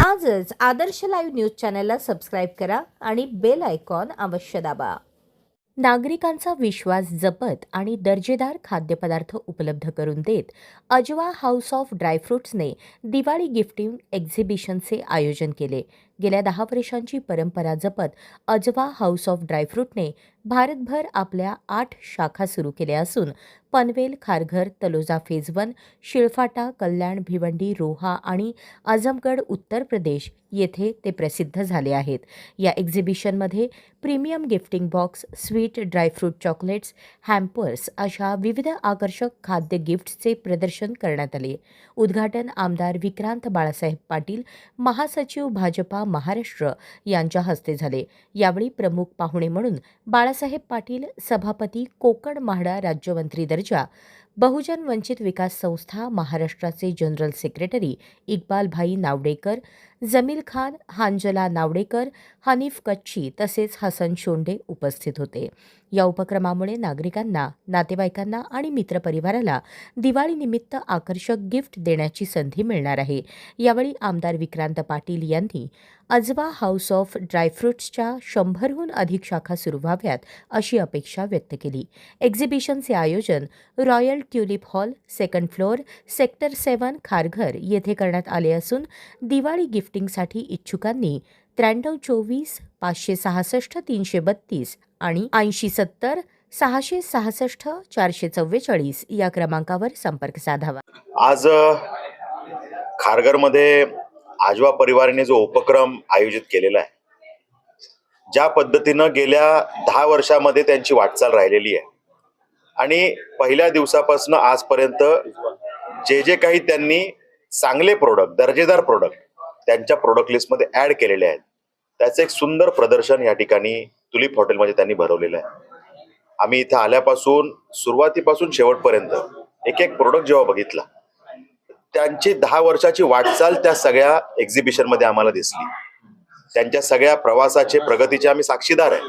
आजच Adarsh live news चॅनलला subscribe करा आणि बेल आयकॉन अवश्य दाबा. नागरिकांचा विश्वास जपत आणि दर्जेदार खाद्यपदार्थ उपलब्ध करून देत अजवा हाऊस ऑफ ड्रायफ्रुट्सने दिवाळी गिफ्टिंग एक्झिबिशनचे आयोजन केले. गेल्या दहा वर्षांची परंपरा जपत अजवा हाऊस ऑफ ड्रायफ्रूटने भारतभर आपल्या आठ शाखा सुरू केल्या असून पनवेल खारघर तलोजा फेज वन शिळफाटा कल्याण भिवंडी रोहा आणि आझमगड उत्तर प्रदेश येथे ते प्रसिद्ध झाले आहेत. या एक्झिबिशनमध्ये premium gifting box sweet dry fruit chocolates hampers अशा विविध आकर्षक खाद्य गिफ्ट्सचे प्रदर्शन करण्यात आले. उद्घाटन आमदार विक्रांत बाळासाहेब पाटील महासचिव भाजपा महाराष्ट्र यांच्या हस्ते झाले. यावेळी प्रमुख पाहुणे म्हणून बाळासाहेब पाटील सभापती कोकण म्हाडा राज्यमंत्री दर्जा बहुजन वंचित विकास संस्था महाराष्ट्राचे जनरल सेक्रेटरी इक्बालभाई नावडेकर जमील खान हांजला नावडेकर हनीफ कच्छी तसेच हसन शोंडे उपस्थित होते. या उपक्रमामुळे नागरिकांना नातेवाईकांना आणि मित्रपरिवाराला दिवाळीनिमित्त आकर्षक गिफ्ट देण्याची संधी मिळणार आहे. यावेळी आमदार विक्रांत पाटील यांनी अजवा हाऊस ऑफ ड्रायफ्रुट्सच्या शंभरहून अधिक शाखा सुरू व्हाव्यात अशी अपेक्षा व्यक्त केली. एक्झिबिशनचे आयोजन royal tulip hall second floor sector seven Kharghar येथे करण्यात आले असून दिवाळी गिफ्टिंगसाठी इच्छुकांनी त्र्याण्णव चोवीस पाचशे सहासष्ट तीनशे बत्तीस आणि ऐंशी सत्तर सहाशे सहासष्ट चारशे चव्वेचाळीस या क्रमांकावर संपर्क साधावा. आज खारघरमध्ये आजवा परिवाराने जो उपक्रम आयोजित केलेला आहे ज्या पद्धतीनं गेल्या दहा वर्षामध्ये त्यांची वाटचाल राहिलेली आहे. आणि पहिल्या दिवसापासून आजपर्यंत जे जे काही त्यांनी चांगले प्रोडक्ट दर्जेदार प्रोडक्ट त्यांच्या प्रोडक्ट लिस्टमध्ये ऍड केलेले आहेत. त्याचं एक सुंदर प्रदर्शन या ठिकाणी तुलिप हॉटेलमध्ये त्यांनी भरवलेलं आहे. आम्ही इथे आल्यापासून सुरुवातीपासून शेवटपर्यंत एक एक प्रोडक्ट जेव्हा बघितला त्यांची दहा वर्षाची वाटचाल त्या सगळ्या एक्झिबिशनमध्ये आम्हाला दिसली. त्यांच्या सगळ्या प्रवासाचे प्रगतीचे आम्ही साक्षीदार आहे.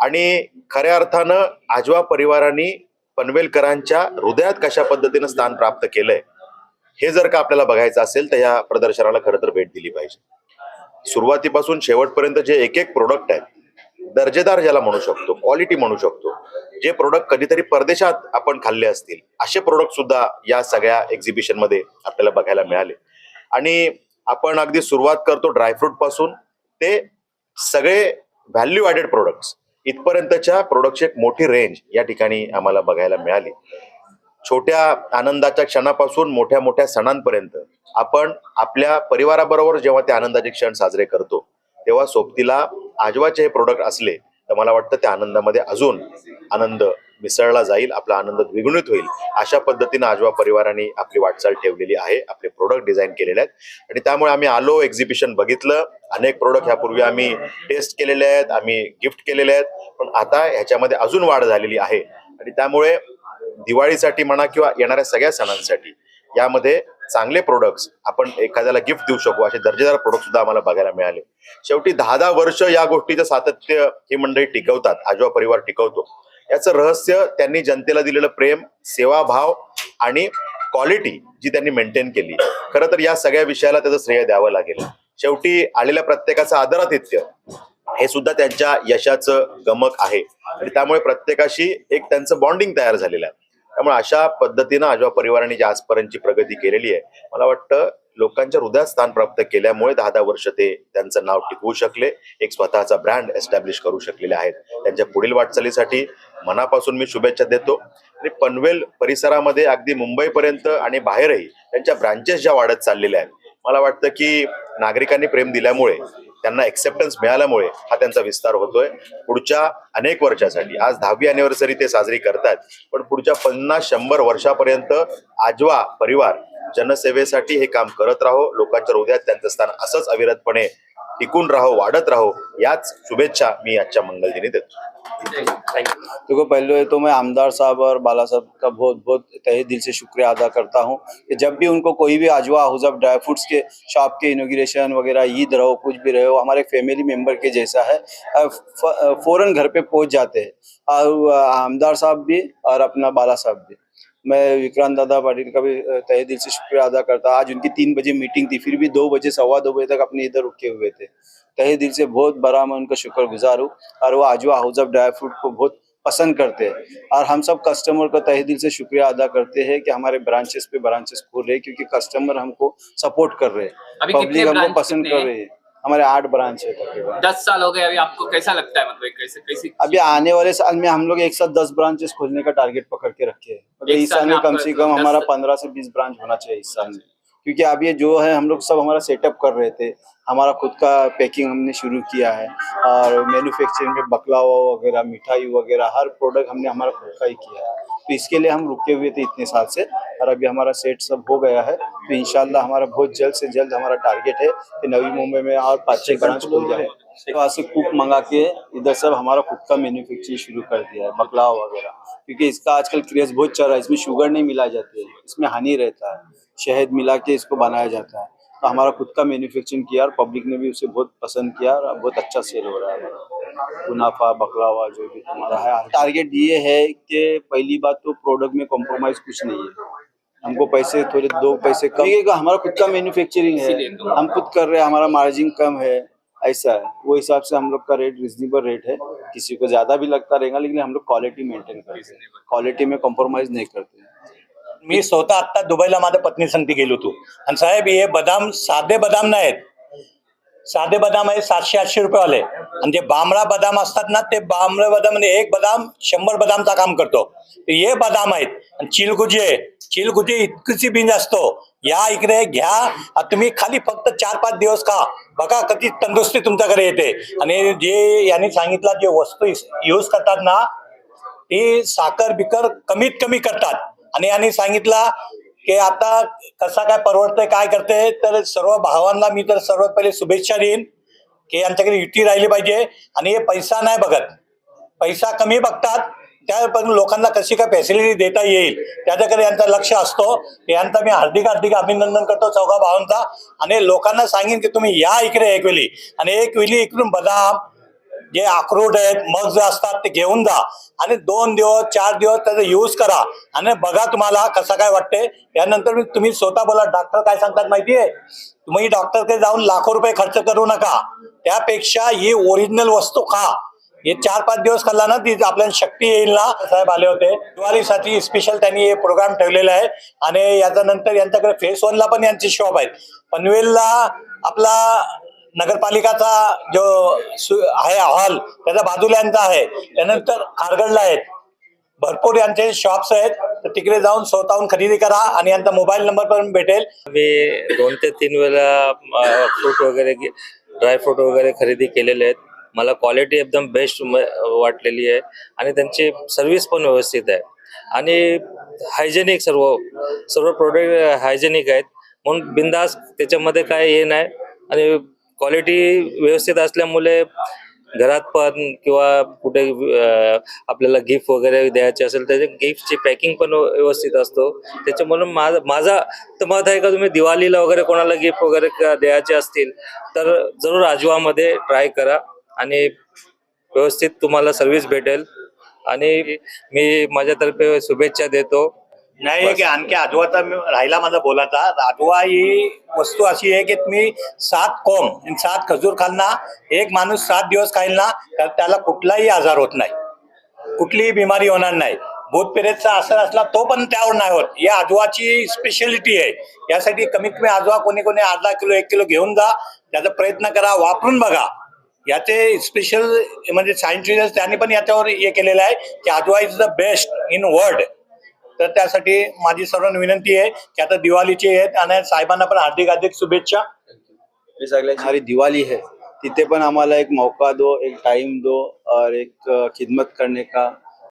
आणि खऱ्या अर्थानं आजवा परिवाराने पनवेलकरांच्या हृदयात कशा पद्धतीनं स्थान प्राप्त केलंय हे जर का आपल्याला बघायचं असेल तर या प्रदर्शनाला खरं तर भेट दिली पाहिजे. सुरुवातीपासून शेवटपर्यंत जे एक एक प्रोडक्ट आहेत दर्जेदार ज्याला म्हणू शकतो क्वालिटी म्हणू शकतो जे प्रोडक्ट कधीतरी परदेशात आपण खाल्ले असतील असे प्रोडक्ट सुद्धा या सगळ्या एक्झिबिशनमध्ये आपल्याला बघायला मिळाले. आणि आपण अगदी सुरुवात करतो ड्रायफ्रूटपासून ते सगळे व्हॅल्यू ॲडेड प्रोडक्ट्स इथपर्यंतच्या प्रोडक्टची एक मोठी रेंज या ठिकाणी आम्हाला बघायला मिळाली. छोट्या आनंदाच्या क्षणापासून मोठ्या मोठ्या सणांपर्यंत आपण आपल्या परिवाराबरोबर जेव्हा ते आनंदाचे क्षण साजरे करतो तेव्हा सोबतीला आजवाचे हे प्रोडक्ट असले तर मला वाटतं त्या आनंदामध्ये अजून आनंद मिसळला जाईल आपला आनंद द्विगुणित होईल अशा पद्धतीनं आजवा परिवाराने आपली वाटचाल ठेवलेली आहे आपले प्रोडक्ट डिझाईन केलेले आहेत. आणि त्यामुळे आम्ही आलो एक्झिबिशन बघितलं अनेक प्रोडक्ट ह्यापूर्वी आम्ही टेस्ट केलेले आहेत आम्ही गिफ्ट केलेले आहेत पण आता ह्याच्यामध्ये अजून वाढ झालेली आहे. आणि त्यामुळे दिवाळीसाठी म्हणा किंवा येणाऱ्या सगळ्या सणांसाठी यामध्ये चांगले प्रोडक्ट्स आपण एखाद्याला गिफ्ट देऊ शकू असे दर्जेदार प्रोडक्ट सुद्धा आम्हाला बघायला मिळाले. शेवटी दहा दहा वर्ष या गोष्टीचं सातत्य ही मंडळी टिकवतात आजोबा परिवार टिकवतो. याचं रहस्य त्यांनी जनतेला दिलेलं प्रेम सेवाभाव आणि क्वालिटी जी त्यांनी मेंटेन केली. खरं तर या सगळ्या विषयाला त्याचं श्रेय द्यावं लागेल. शेवटी आलेल्या प्रत्येकाचं आदरातिथ्य हे सुद्धा त्यांच्या यशाचं गमक आहे. आणि त्यामुळे प्रत्येकाशी एक त्यांचं बॉन्डिंग तयार झालेलं आहे. त्यामुळे अशा पद्धतीनं आजवा परिवाराने जी आजपर्यंतची प्रगती केलेली आहे मला वाटतं लोकांच्या हृदयात स्थान प्राप्त केल्यामुळे दहा दहा वर्ष ते त्यांचं नाव टिकवू शकले. एक स्वतःचा ब्रँड एस्टॅब्लिश करू शकलेले आहेत. त्यांच्या पुढील वाटचालीसाठी मनापासून मी शुभेच्छा देतो. आणि पनवेल परिसरामध्ये अगदी मुंबईपर्यंत आणि बाहेरही त्यांच्या ब्रांचेस ज्या वाढत चाललेल्या आहेत मला वाटतं की नागरिकांनी प्रेम दिल्यामुळे त्यांना एक्सेप्टन्स मिळाल्यामुळे हा त्यांचा विस्तार होतोय. पुढच्या अनेक वर्षासाठी आज दहावी अॅनिव्हर्सरी ते साजरी करतात पण पुढच्या पन्नास शंभर वर्षापर्यंत आजवा परिवार जनसेवेसाठी हे काम करत राहो लोकांच्या हृदयात त्यांचं स्थान असंच अविरतपणे टिकून राहो वाढत राहो याच शुभेच्छा मी आजच्या मंगलदिनी देतो. देखो, पहले तो मैं आमदार साहब और बाला साहब का बहुत बहुत तहे दिल से शुक्रिया अदा करता हूँ कि जब भी उनको कोई भी Ajwa house of dry fruits K shop के इनोग्रेशन वगैरह, ईद रहो, कुछ भी रहो हमारे फैमिली मेंबर के जैसा है फ़ौरन घर पे पहुँच जाते हैं। और आमदार साहब भी और अपना बाला साहब भी। मैं विक्रांत दादा पाटिल का भी तहे दिल से शुक्रिया अदा करता आज उनकी तीन बजे मीटिंग थी फिर भी दो बजे सवा दो बजे तक अपने इधर रुके हुए थे। तहे दिल से बहुत बड़ा मैं उनका शुक्रगुजार हूँ और वो Ajwa house of dry fruit को बहुत पसंद करते हैं। और हम सब कस्टमर का तहे दिल से शुक्रिया अदा करते हैं कि हमारे ब्रांचेस पे ब्रांचेस खोल रहे हैं क्योंकि कस्टमर हमको सपोर्ट कर रहे हैं। पब्लिक हमको पसंद कर रही है। हमारे आठ ब्रांच है तकरीबन। दस साल हो गए अभी आपको कैसा लगता है मतलब कैसे कैसी अभी आने वाले साल में हम लोग एक साथ दस ब्रांचेस खोलने का टारगेट पकड़ के रखे हैं। मतलब इस साल में कम से कम हमारा पंद्रह से बीस ब्रांच होना चाहिए इस साल में। क्योंकि अब ये जो है हम लोग सब हमारा सेटअप कर रहे थे। हमारा खुद का पैकिंग हमने शुरू किया है। और मैन्युफैक्चरिंग में बकलावा वगैरह मिठाई वगैरह हर प्रोडक्ट हमने हमारा खुद का ही किया है। तो इसके लिए हम रुके हुए थे इतने साल से और अभी हमारा सेट सब हो गया है। तो इंशाल्लाह हमारा बहुत जल्द से जल्द हमारा टारगेट है कि नवी मुंबई में और पाँच छह ब्रांच खुल जाए। वहाँ से कुक मंगा के इधर सब हमारा खुद का मैन्युफैक्चरिंग शुरू कर दिया है बकलाव वगैरह। क्योंकि इसका आजकल क्रेज बहुत चल रहा है इसमें शुगर नहीं मिला जाती है इसमें हनी रहता है शहद मिला के इसको बनाया जाता है। तो हमारा खुद का मैन्युफैक्चरिंग किया और पब्लिक ने भी उसे बहुत पसंद किया और बहुत अच्छा सेल हो रहा है हमारा। मुनाफा बकलावा जो भी हमारा है टारगेट ये है कि पहली बात तो प्रोडक्ट में कॉम्प्रोमाइज कुछ नहीं है। हमको पैसे थोड़े दो पैसे कम हमारा खुद का मैन्युफैक्चरिंग है। तो। हम खुद कर रहे हैं हमारा मार्जिन कम है ऐसा है। वो हिसाब से हम लोग का रेट रिजनेबल रेट है। किसी को ज़्यादा भी लगता रहेगा लेकिन हम लोग क्वालिटी मेंटेन करते हैं। क्वालिटी में कॉम्प्रोमाइज नहीं करते मी स्वतः आता दुबईला माझ्या पत्नी संगती गेलो होतो. आणि साहेब हे बदाम साधे बदाम नाहीत साधे बदाम आहे सातशे आठशे रुपयेवाले आणि जे बांबळा बदाम असतात ना ते बांबळे बदाम म्हणजे एक बदाम शंभर बदामचा काम करतो. हे बदाम आहेत. आणि चिलगुजे चिलगुजे इतकीची बिंज असतो. या इकडे घ्या. तुम्ही खाली फक्त चार पाच दिवस खा. बघा कधी तंदुरुस्ती तुमच्याकडे येते. आणि जे यांनी सांगितलं जे वस्तू यूज करतात ना ती साखर बिकर कमीत कमी करतात. आणि यांनी सांगितला की आता कसा काय परवडतंय काय करते तर सर्व भावांना मी तर सर्वात पहिले शुभेच्छा देईन की यांच्याकडे युती राहिली पाहिजे आणि हे पैसा नाही बघत. पैसा कमी बघतात त्या पण लोकांना कशी काय फॅसिलिटी देता येईल त्याच्याकडे यांचं लक्ष असतो. यांचा मी हार्दिक हार्दिक अभिनंदन करतो चौघा भावांचा. आणि लोकांना सांगेन की तुम्ही या इकडे एक वेळी आणि एक वेळी इकडून बदाम जे अक्रोड आहेत मग जे असतात ते घेऊन जा. आणि दोन दिवस चार दिवस त्याचा यूज करा. आणि बघा तुम्हाला कसं काय वाटते यानंतर मी- तुम्ही स्वतः बोला डॉक्टर काय सांगतात माहितीये? तुम्ही डॉक्टरकडे जाऊन लाखो रुपये खर्च करू नका. त्यापेक्षा ही ओरिजिनल वस्तू खा. हे चार पाच दिवस खाल्ला ना ती आपल्याला शक्ती येईल ना साहेब आले होते. दिवाळीसाठी स्पेशल त्यांनी हे प्रोग्राम ठेवलेला आहे. आणि याच्यानंतर यांच्याकडे फेस वनला पण यांचे शॉप आहेत. पनवेलला आपला नगरपालिकाचा जो सु- आहे हॉल त्याचा बाजूला यांचा आहे. त्यानंतर खारगडला आहेत. भरपूर यांचे शॉप्स आहेत. तर तिकडे जाऊन स्वतःहून खरेदी करा आणि यांचा मोबाईल नंबर पण भेटेल. मी दोन ते तीन वेळा फ्रूट वगैरे ड्रायफ्रूट वगैरे खरेदी केलेले आहेत. मला क्वालिटी एकदम बेस्ट वाटलेली आहे आणि त्यांची सर्व्हिस पण व्यवस्थित आहे. आणि हायजेनिक सर्व सर्व प्रोडक्ट हायजेनिक आहेत. म्हणून बिंदास त्याच्यामध्ये काय हे नाही. आणि क्वालिटी व्यवस्थित असल्यामुळे घरात पण किंवा कुठे आपल्याला गिफ्ट वगैरे द्यायचे असेल तर गिफ्टची पॅकिंग पण व्यवस्थित असतो. त्याच्यामुळे माझा माझा तर मत आहे का तुम्ही दिवाळीला वगैरे कोणाला गिफ्ट वगैरे द्यायचे असतील तर जरूर आजवामध्ये ट्राय करा आणि व्यवस्थित तुम्हाला सर्व्हिस भेटेल. आणि मी माझ्यातर्फे शुभेच्छा देतो. नाही की आणखी आजवाचा मी- राहिला माझा बोलाचा. आजवा ही वस्तू अशी आहे की तुम्ही सात कोंब आणि सात खजूर खालना एक माणूस सात दिवस खाईल ना तर त्याला कुठलाही आजार होत नाही. कुठलीही बिमारी होणार नाही. भूत पिरेचा असर असला तो पण त्यावर नाही होत. या आजवाची स्पेशालिटी आहे. यासाठी कमीत कमी आजवा कोणी कोणी अर्धा किलो एक किलो घेऊन जा. त्याचा प्रयत्न करा वापरून बघा. याचे स्पेशल म्हणजे सायंटिस्ट त्यांनी पण याच्यावर हे केलेलं आहे की Ajwa is the best in world तर त्यासाठी माझी सर्वांना विनंती आहे की आता दिवाळीची आहेत आणि साहेबांना पण हार्दिक हार्दिक शुभेच्छा. हे सगळ्याची हमारी दिवाळी है तिथे पण आम्हाला एक मौका दो एक टाइम दो और एक खिदमत करने का